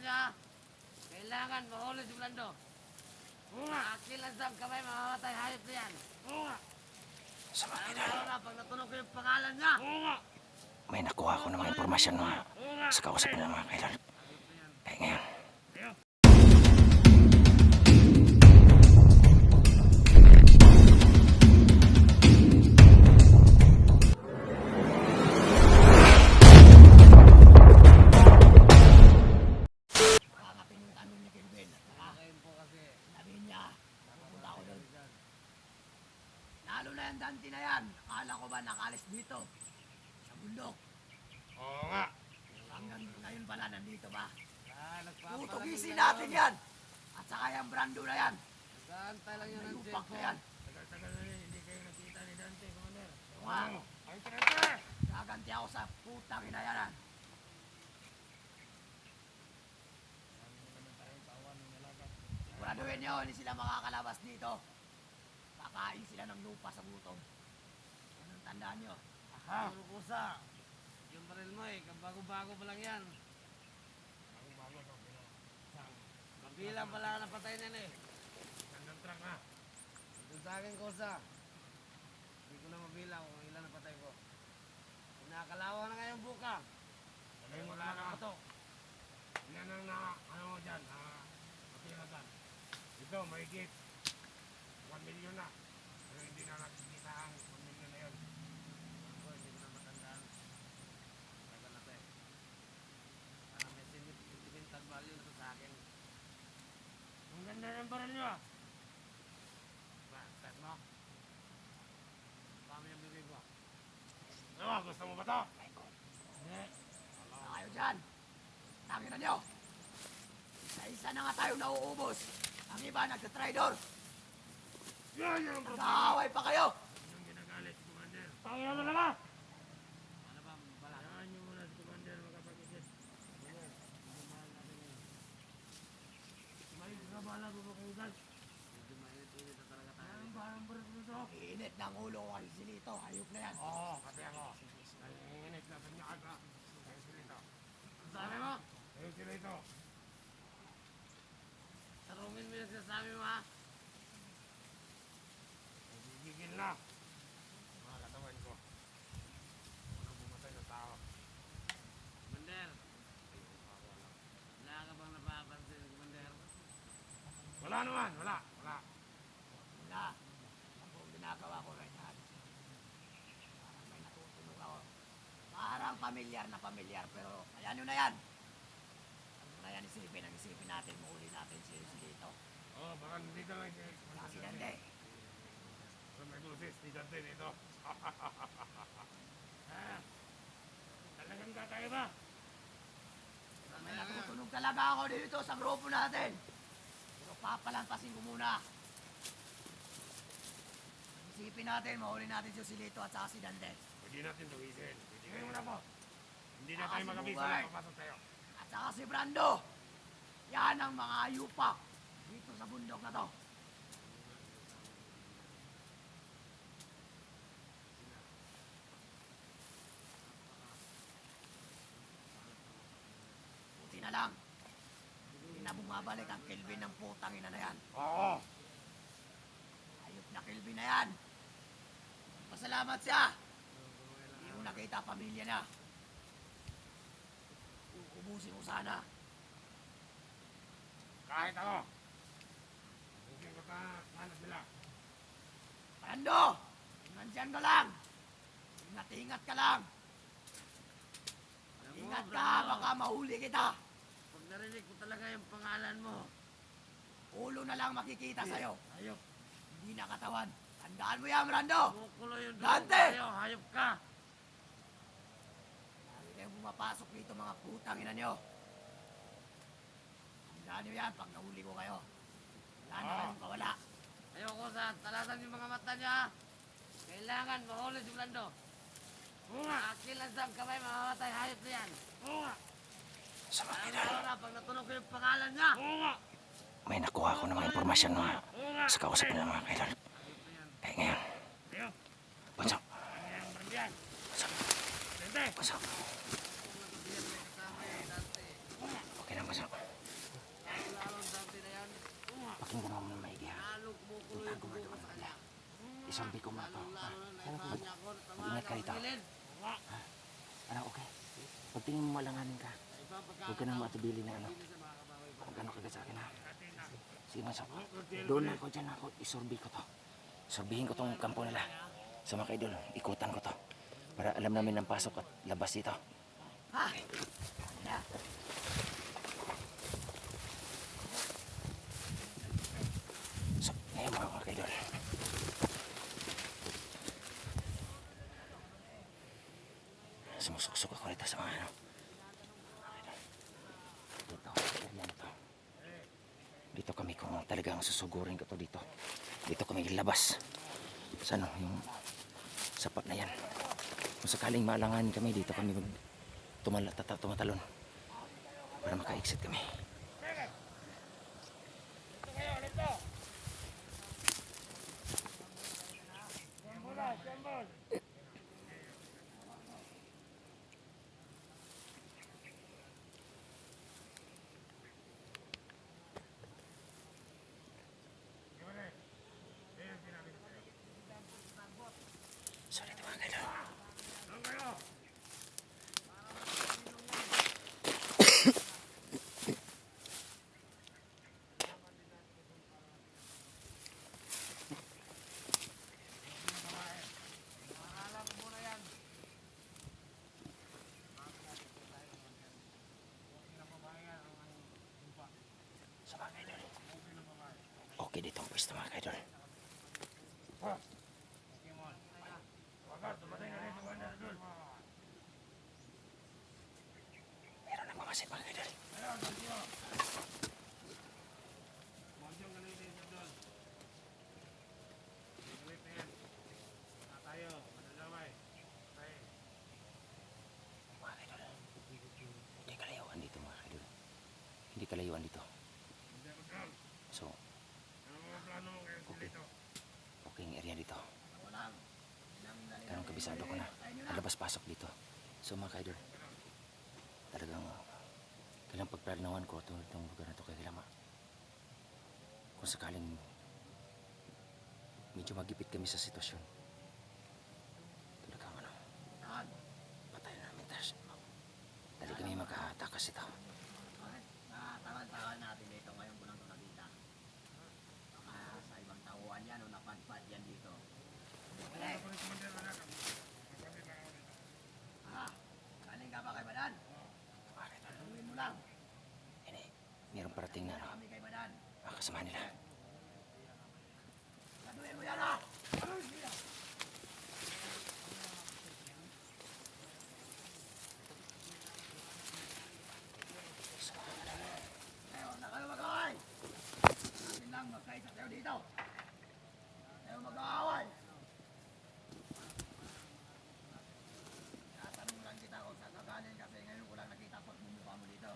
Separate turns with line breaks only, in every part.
niya. Kailangan mahuli si Blando.
Oo nga.
Akilan sa kamay, mamamatay hayop na yan.
Sa mga
Ang
kailangan,
na pag natunog ko yung pangalan niya.
May nakuha ko ng mga impormasyon mga sa kausap ng mga kailangan. Kaya ngayon,
na yung Dante na yan. Akala ko ba nakalis dito? Sa bundok.
Oo nga.
Hanggang ngayon pala nandito ba?
Ah,
Tutugisin natin yan! At saka yung brando na yan.
Nag-aantay lang yan
May
ng
upak na
cellphone.
yan.
Tagal-tagal na rin, hindi kayo nakita ni Dante, Commander.
Oo nga.
Ay, Dante!
Gaganti ako sa putang ina yan. ah. Siguraduhin niyo, hindi sila makakalabas dito. Kakain sila ng lupa sa gutom. Anong tandaan niyo?
Ha?
Puro kusa. Yung baril mo eh, bago-bago pa lang yan.
Bago-bago to, pero isang
Mabilang pala na patay na eh.
gandang truck na.
Doon sa akin kusa. Hindi ko na mabilang kung ilan na patay ko. Nakakalawa na ngayong buka.
Sabihin mo lang ako to. Yan ang na, ano mo dyan, ah, matirasan. Ito, mahigit. 1 million na. Pero hindi na nakikita ang 1 million na yun.
Ako, hindi ko na matandaan. Tagal na to eh. Parang may sentimental value na sa akin.
Ang ganda ng baril nyo ah.
Ba, start mo? Kami yung bibig mo.
Ano, gusto mo ba to? Hindi.
Wala kayo dyan. Tangin na niyo. Isa-isa na nga tayo nauubos. Ang iba nagka-tridor.
Yan yung problema.
Nag-aaway pa kayo.
Yung ginagalit Commander. Tangina mo naman!
Ano ba, bala?
Hayaan nyo muna si Commander makapag-isip.
Mahal natin yun.
May gabala mo ba kayo dyan?
Medyo mainit-init na talaga tayo.
Ang barang baril mo to.
Init ng ulo ko kasi silito. Hayop na yan.
Oo, kasi ako. Nanginginig na sa niya ka. Ayun sila ito.
Sabi mo,
Ayun sila ito.
tarungin mo yung sinasabi mo ha.
Gigigil na. Mga katawan ko. Unang bumatay ng tao.
Commander. Wala ka bang napapansin, Commander?
Wala naman, wala, wala.
Wala. Ang buong ginagawa ko right hand. Parang may natutunog ako. Parang pamilyar na pamilyar. Pero ayan nyo na yan. Ano na yan isipin. Ang isipin natin. Mahuli natin si si dito.
Oo, oh, baka hindi ka lang si
Wala si Dante.
So may boses, di Dante dito. ah, talagang kakaya ba?
May natutunog talaga ako dito sa grupo natin. Papalampasin ko muna. Isipin natin, mahuli natin si Silito at saka si Dante.
Pwede natin tuwisin. Pwede kayo muna po. Hindi na tayo
si
magabisa na papasok tayo.
At saka si Brando. Yan ang mga ayupa dito sa bundok na to. Buti na lang. Na bumabalik ang Kelvin ng putang ina na yan.
Oo.
Ayop na Kelvin na yan. Pasalamat siya. Hindi mo nakita pamilya niya. Uubusin mo sana.
Kahit ako. Hindi ko ta hanap nila.
Brando! Nandyan ka lang! Ingat-ingat ka lang! Ingat ka, baka mahuli kita!
Narinig ko talaga yung pangalan mo,
Ulo na lang makikita sa'yo.
hayop.
Hindi na katawan. Tandaan mo yan, Brando!
Kumukulo yung dugo
Dante!
sa'yo, hayop ka.
Lagi kayong pumapasok dito mga putang ina nyo. Tandaan nyo yan pag nahuli ko kayo. Wala na
Ah.
kayong kawala.
Ayoko sa talatan yung mga mata niya. Kailangan mahuli si Blando.
Oo nga.
Akilan sa kamay, mamamatay hayop na yan.
Oo nga.
Sa mga kilala.
na, pag natunog pangalan niya.
Oo.
May nakuha ko ng mga impormasyon mga sa kausap ko ng mga kilala. Kaya eh,
ngayon.
Bunso.
Bunso. Okay na,
Bunso.
Pakinggan
mo
naman maigi ha.
Hindi tayo gumagawa ng ala. Isang biko nga to. ha? Mag- Mag-ingat ka rito. Anak, okay? Pagtingin mo malanganin ka huwag ka nang matubili na ano. Huwag ano kagad sa akin ha. Sige man, so, doon ako dyan ako, isorbi ko to. Sorbihin ko tong kampo nila. So mga kaidol, ikutan ko to. Para alam namin ang pasok at labas dito. So, ngayon mga mga kaidol. Sumusuksok ako rito sa mga ano. mga kaidol. Dito, area na to. Dito kami kung talagang susugurin ko to dito. Dito kami labas. Sa ano, yung sapat na yan. Kung sakaling maalangan kami, dito kami mag tumala, tata, tumatalon. Para maka-exit kami. So, dito mga kaidol. So, mga kaidol. Okay dito ang pwesto mga kaidol. Meron nang mamasid mga kaidol.
Monjong gamitin sa doon. Gamitin. Na tayo, mananamay. Tayo.
Mga kaidol. Hindi kalayuan dito mga kaidol. Hindi kalayuan dito.
Hindi ako drum.
So,
Ano mga plano mo ngayon
Okay.
dito?
okay ang area dito.
Walang.
Ganun kabisado ko na. Alabas-pasok dito. So mga kaidol, talagang kailang pagplanawan ko itong, itong lugar na ito kaya kailangan ma- kung sakaling medyo magipit kami sa sitwasyon. Talagang ano, patay na namin tayo. Dali kami makatakas ito.
Natagal-tagal natin dito ngayon ko lang ito nakita. Baka sa ibang tauhan yan o napadpad yan dito. Wala eh.
Rin kumandir na lang. Kami na ako dito.
Ha? Galing ka ba kay Badan?
Mga kaidol,
Tuloy mo lang.
ini, mayroong parating na ano,
Kami kay Badan.
mga kasama nila.
Saduhin mo yan ha! Ayaw na kayo mag-away! Atin lang magkaisa kayo dito! Ayaw mag-away! Tatanong lang kita kung saan ka galing kasi ngayon ko lang nakita pag bumukha mo dito.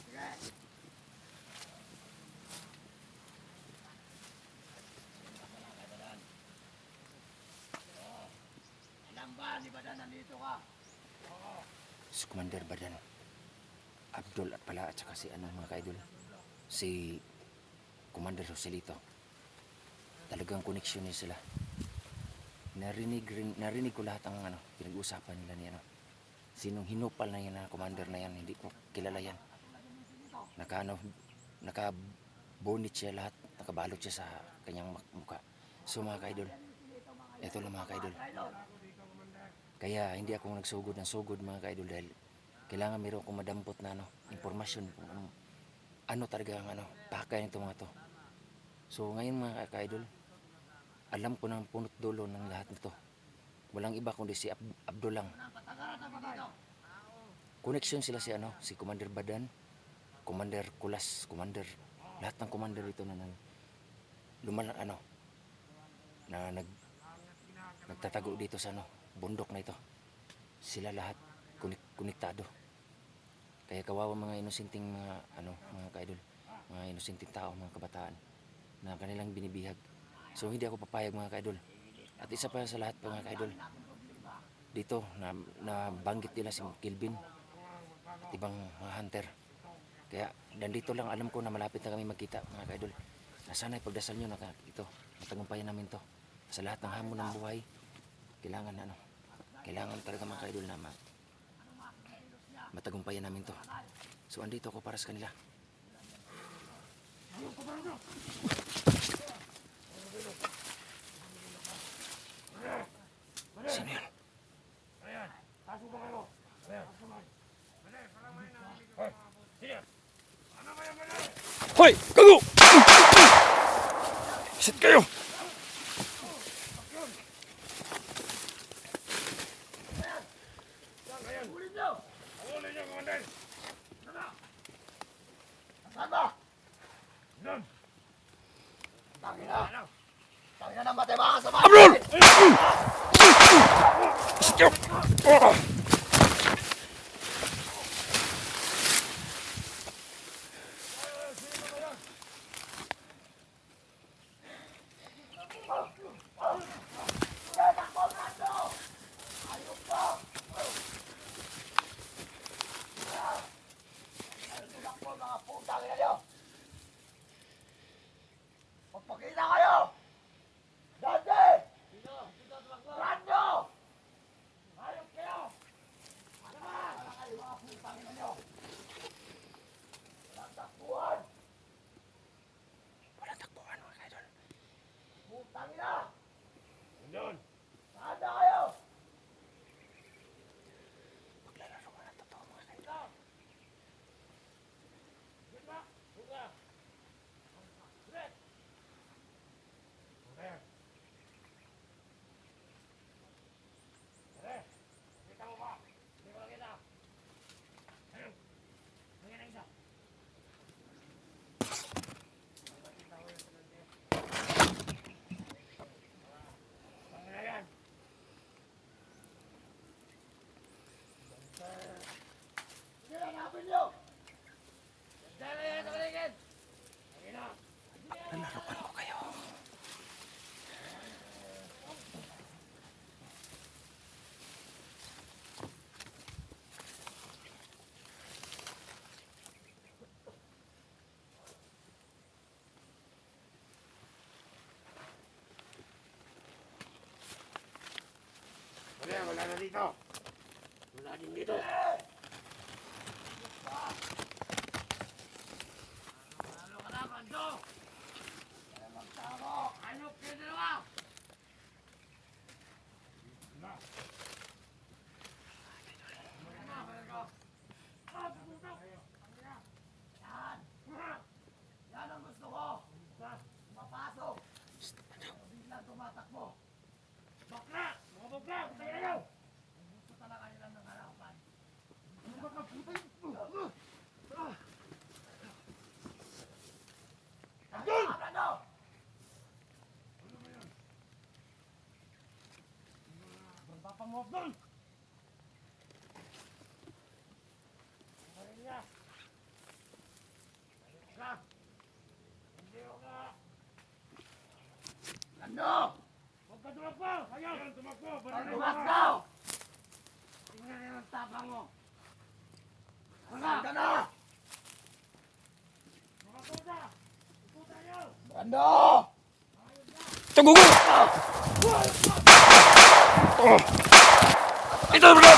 Sige! Alam ba ni Badan nandito ka?
Si Commander Badan Abdul at pala at saka si ano mga kaidol si Commander Joselito. Talagang koneksyon niya sila. Narinig rin, narinig ko lahat ang ano pinag-usapan nila ni ano sinong hinupal na yan na commander na yan hindi ko kilala yan. Naka ano naka bonnet siya lahat nakabalot siya sa kanyang mukha so mga kaidol ito lang mga kaidol kaya hindi ako nagsugod ng sugod mga kaidol dahil kailangan meron akong madampot na ano, impormasyon kung ano, ano talaga ang ano, pakay nito mga to. So ngayon mga kaidol, alam ko ng punot dulo ng lahat nito. Walang iba kundi si Ab- Abdul lang. Connection sila si ano, si Commander Badan, Commander Kulas, Commander, lahat ng commander dito na nang lumala ano, na nag nagtatago dito sa ano, bundok na ito. Sila lahat kunik- konektado. Kaya kawawa mga inosenteng mga ano, mga kaidol, mga inosenteng tao, mga kabataan na kanilang binibihag. So hindi ako papayag mga kaidol. At isa pa sa lahat mga kaidol, dito na, na banggit nila si Kilvin at ibang mga hunter. Kaya nandito lang alam ko na malapit na kami magkita mga kaidol. Nasanay pagdasal nyo na ito. Matagumpayan namin to. Sa lahat ng hamon ng buhay, kailangan ano, kailangan talaga mga kaidol na ma- matagumpayan namin to. So andito ako para sa kanila. Sino yan?
Ayan, taso ba kayo? Ayan, taso ba? Mali, parang may narinig ko mga boss. Sige. Ano ba yan, mali?
Hoy! Gago! Sit kayo!
Saan kayan? Hulin niyo! Hulin niyo, Commander!
Saan ba?
Doon!
Tangina. Tangina ng matay mga kasama.
Abdul! Sit kayo! Oh!
Takbo mga putang ina niyo. Magpakita kayo. Dante! Rando! Hayop kayo! Ano ba? Wala kayo mga putang ina niyo. Walang takbuhan.
Walang takbuhan mga kaidol.
Putang ina!
Doon!
Saan na kayo?
Maglalaro ka ng totoo mga kaidol.
Ayan. Pare, kita mo ba? Hindi ko nakita. Ayun. Tingnan na isa. Ano na yan?
Sige, hanapin niyo!
Dala yan sa paligid! Ayun na.
Lalaroan ko kayo.
Wala, wala na dito. Wala din dito. Ano ka na, Pancho? Ano kayo dalawa? Na.
Yan ang gusto ko! Mapasok! Biglang tumatakbo!
Bakla! Mga bakla! Tayo kayo!
Gusto talaga nila ng harapan.
Doon!
Ano?
Magpapamuhap doon! Parin niya! Balik ka! Hindi ko ka!
Ano?
Huwag ka tumakbo! Ayaw! Ayaw, tumakbo! Balik
lumakdaw!
Tingnan niya ang tapang mo!
Saan ka na?
Mga tuta! Tuta niyo!
Ano?
Ito, gugo! Oh! Ito, bro!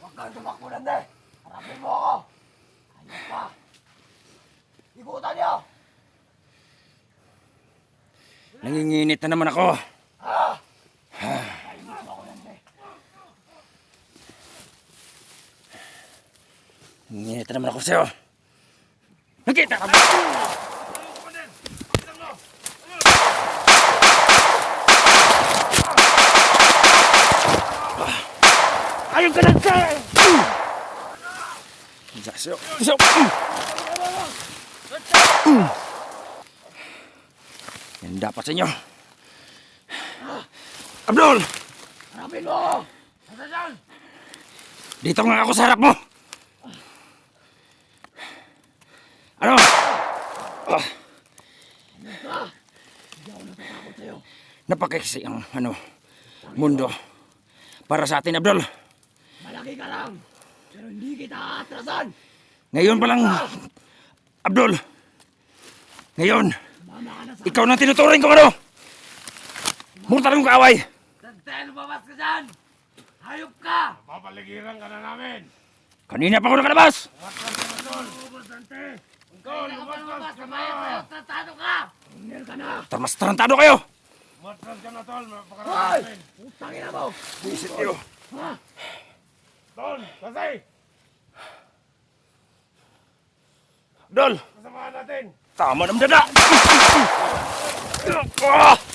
Huwag kang tumakbo lang de! Harapin mo ako! Ayun pa! Ikutan niyo!
Nanginginit na naman ako.
De!
Nanginginit na naman ako sa'yo ka ba? Ayaw ka lang sa'yo! Sa'yo! Sa'yo! Yan dapat sa inyo. Abdul!
Harapin mo ako!
Nasa dyan!
Dito nga ako sa harap mo! Ano?
Sa'yo.
napakaiksi ang ano, mundo. Para sa atin, Abdul.
Malaki ka lang! Pero hindi kita aatrasan!
Ngayon pa lang, Abdul. Ngayon, ikaw na tinuturing ko ano. Murta ng kaaway.
Dante, lumabas ka dyan! Hayop ka!
Papaligiran ka na namin.
Kanina pa ako nakalabas. Tarmas tarantado kayo.
Umatras ka na, Tol.
Hoy!
Mapakarami namin.
Putangin na mo!
Visit kayo.
Tol, kasi.
Abdul,
Kasamahan natin.
Tama ng dada. Ah!
Hayop